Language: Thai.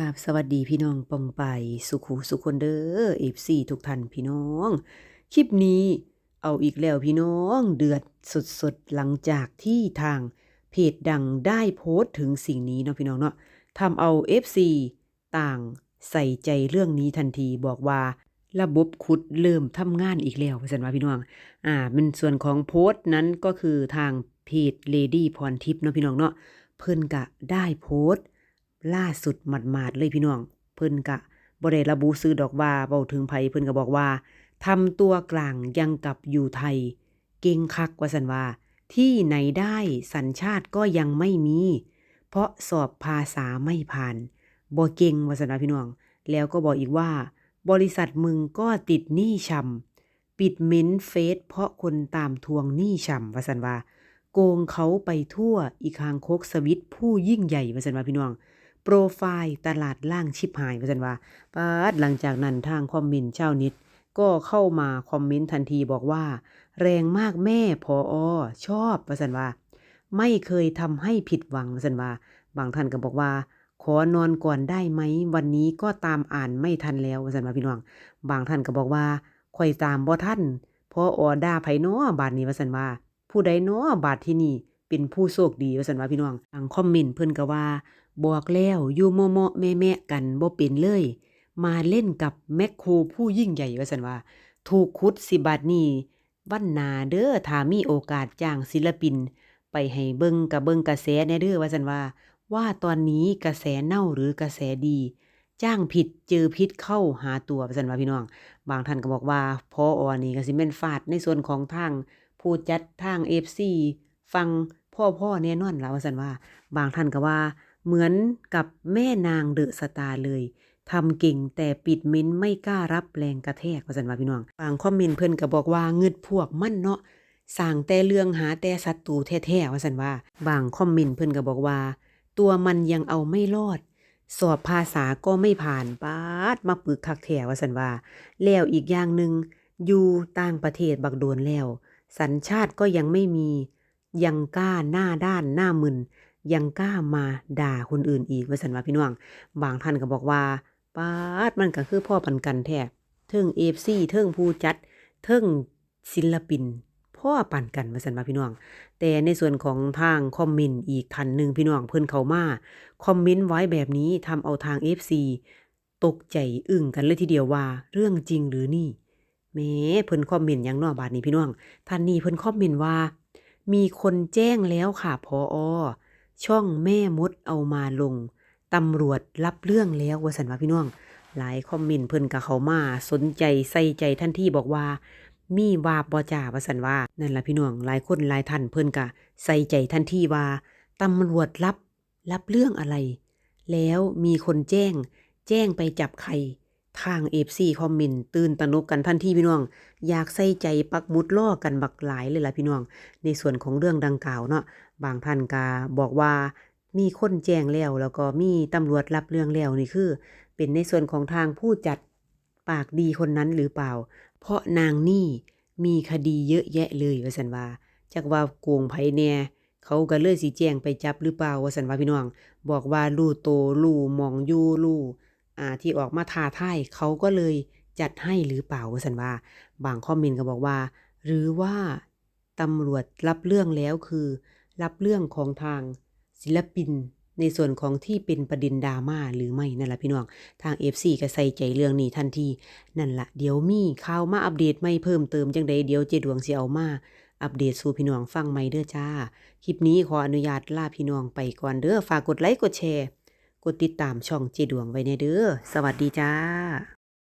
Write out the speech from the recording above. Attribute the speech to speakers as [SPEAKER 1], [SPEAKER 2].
[SPEAKER 1] กาบสวัสดีพี่น้องปองไปสุขุสุคนเด้อเอฟซีทุกท่านพี่น้อง คลิปนี้เอาอีกแล้วพี่น้องเดือดสดๆ หลังจากที่ทางเพจดังได้โพสต์ถึงสิ่งนี้เนาะพี่น้องเนาะทำเอา FC ต่างใส่ใจเรื่องนี้ทันทีบอกว่าระบบขุดเริ่มทำงานอีกแล้วสันว่าพี่น้อง อ่าเป็นส่วนของโพสต์นั้นก็คือทางเพจ Lady พรทิพย์เนาะพี่น้องเนาะเพิ่นกะได้โพสต์ ล่าสุดหมาดๆเลยพี่น้อง เพิ่นกะบ่ได้ระบุซื้อดอกว่าเว้าถึงไผเพิ่นก็บอกว่าทำตัวกลางยังกับอยู่ไทย เก่งคักว่าซั่นว่า ที่ไหนได้สัญชาติก็ยังไม่มี เพราะสอบภาษาไม่ผ่านบ่เก่งว่าซั่นว่าพี่น้อง แล้วก็บอกอีกว่า บริษัทมึงก็ติดหนี้ชำปิดเม้นเฟซเพราะคนตามทวงหนี้ชำว่าซั่นว่า โกงเขาไปทั่วอีกคางคกสวิตผู้ยิ่งใหญ่ว่าซั่นว่าพี่น้อง โปรไฟล์ตลาดล่างชิบหายว่าซั่นว่าปาดหลังจากนั้นทางคอมเมนต์ชาน็ตก็เข้ามาคอมเมนต์ทันทีบอกว่า แรงมากแม่พออชอบว่าซั่นว่า ไม่เคยทำให้ผิดหวังว่าซั่นว่า บางท่านก็บอกว่า ขอนอนก่อนได้ไหม วันนี้ก็ตามอ่านไม่ทันแล้วว่าซั่นว่าพี่น้อง บางท่านก็บอกว่าข่อยตามบ่ทันพอออด่าไผน้อบาดนี้ว่าซั่นว่า ผู้ใดน้อบาดที่นี่เป็นผู้โชคดีว่าซั่นว่าพี่น้องทางคอมเมนต์เพิ่นก็ว่า บอกแล้วอยู่เมาะๆแม่กันบ่เป็นเลย มาเล่นกับแมคโครผู้ยิ่งใหญ่ว่าซั่นว่า ถูกขุดสิบาทนี้วันนาเด้อถ้ามีโอกาสจ้างศิลปิน ไปให้เบิ่งกับเบิ่งกระแสแน่เด้อว่าซั่นว่า ว่าตอนนี้กระแสเน่าหรือกระแสดี จ้างผิดเจอพิษเข้าหาตัวว่าซั่นว่าพี่น้อง บางท่านก็บอกว่าพออนี่ก็สิแม่นฟาดในส่วนของทางผู้จัดทาง FC ฟังพ่อๆแน่นอนแล่ะว่าซั่นว่า บางท่านก็ว่า เหมือนกับแม่นางเดอะสตาร์เลยทำเก่งแต่ปิดเม้นไม่กล้ารับแรงกระแทกว่าซั่นว่าพี่น้องบางคอมเมนต์เพิ่อนก็บอกว่าเงึดพวกมันเนาะสร้างแต่เรื่องหาแต่ศัตรูแท้ๆว่าซั่นว่า บางคอมเมนต์เพิ่อนก็บอกว่า ตัวมันยังเอาไม่รอด สอบภาษาก็ไม่ผ่านปาดมาปึกคักแท้ว่าซั่นว่า แล้วอีกอย่างหนึ่งอยู่ต่างประเทศบักโดนแล้ว สัญชาติก็ยังไม่มี ยังกล้าหน้าด้านหน้ามึน ยังกล้ามาด่าคนอื่นอีกว่าสันว่าพี่น้อง บางท่านก็บอกว่าปาดมันก็คือพ่อปันกันแท้เทิงเอฟซีเทิงผู้จัด เทิงศิลปิน พ่อปันกันว่าสันว่าพี่น้อง แต่ในส่วนของทางคอมเมนต์อีกท่านหนึ่งพี่น้องเพิ่นเขามาคอมเมนต์ไว้แบบนี้ทำเอาทาง FC ตกใจอึ้งกันเลยทีเดียวว่าเรื่องจริงหรือนี่แม้เพิ่นคอมเมนต์ยังเนอบาดนี้พี่น้องท่านนี้เพิ่นคอมเมนต์ว่า มีคนแจ้งแล้วค่ะพออ ช่องแม่มดเอามาลงตำรวจรับเรื่องแล้ววาสันว่าพี่น้อง หลายคอมเมนต์เพิ่นก็เขามา สนใจใส่ใจทันที่บอกว่า มีวาบ่จ่าวาสันว่านั่นละพี่น้องหลายคนหลายท่านเพิ่นก็ใส่ใจทันที่ว่าตำรวจรับรับเรื่องอะไร แล้วมีคนแจ้ง แจ้งไปจับใครทาง FC คอมเมนต์ตื่นตะนกกันทันที่พี่น้อง อยากใส่ใจปักมุดล่อกันบักหลายเลยล่ะพี่น้อง ในส่วนของเรื่องดังกล่าวเนาะ บางท่านก็บอกว่ามีคนแจ้งแล้ว แล้วก็มีตำรวจรับเรื่องแล้วนี่คือ เป็นในส่วนของทางผู้จัดปากดีคนนั้นหรือเปล่า เพราะนางนี่มีคดีเยอะแยะเลยว่าสันว่าจักว่าโกงไผแน่เขาก็เลยสิแจ้งไปจับหรือเปล่าว่าสันว่าพี่น้อง บอกว่าลู่โตลู่มองยู่ลู่อ่าที่ออกมาทาท่ายเขาก็เลยจัดให้หรือเปล่าว่าสันว่า บางคอมเมนต์ก็บอกว่า หรือว่าตำรวจรับเรื่องแล้วคือ รับเรื่องของทางศิลปินในส่วนของที่เป็นประเด็นดราม่าหรือไม่นั่นแหละพี่น้องทาง FC ก็ใส่ใจเรื่องนี้ทันที นั่นละเดี๋ยวมีข่าวมาอัปเดตไม่เพิ่มเติมจังใดเดี๋ยวเจดวงสิเอามาอัปเดตสู่พี่น้องฟังใหม่เด้อจ้า คลิปนี้ขออนุญาตลาพี่น้องไปก่อนเด้อฝากกดไลค์กดแชร์ กดติดตามช่องเจดวงไว้ในเด้อสวัสดีจ้า